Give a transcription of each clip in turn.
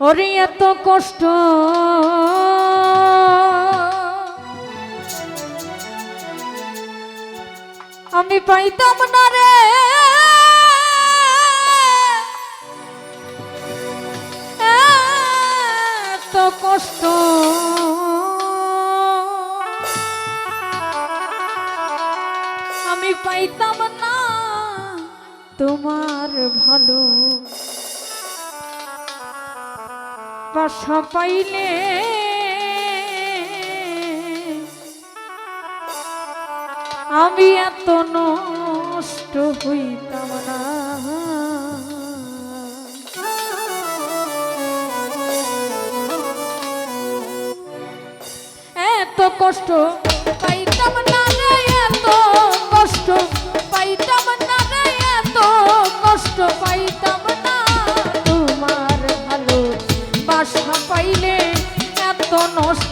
ওরে এত কষ্ট। আমি পাইতাম না রে। এত কষ্ট। স্পর্শ পাইলে আমি এত নষ্ট হইতাম না। এত কষ্ট পাই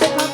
Marshall.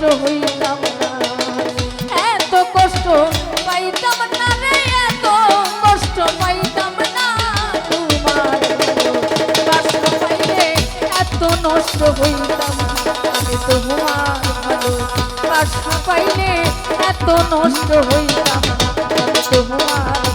কষ্ট হইতাম না। এত কষ্ট পাইতাম না রে, এত কষ্ট পাইতাম না। তোমার কষ্ট পাইলে এত নষ্ট হইতাম আমি তোমার ভালো কষ্ট পাইলে এত নষ্ট হইতাম তোমার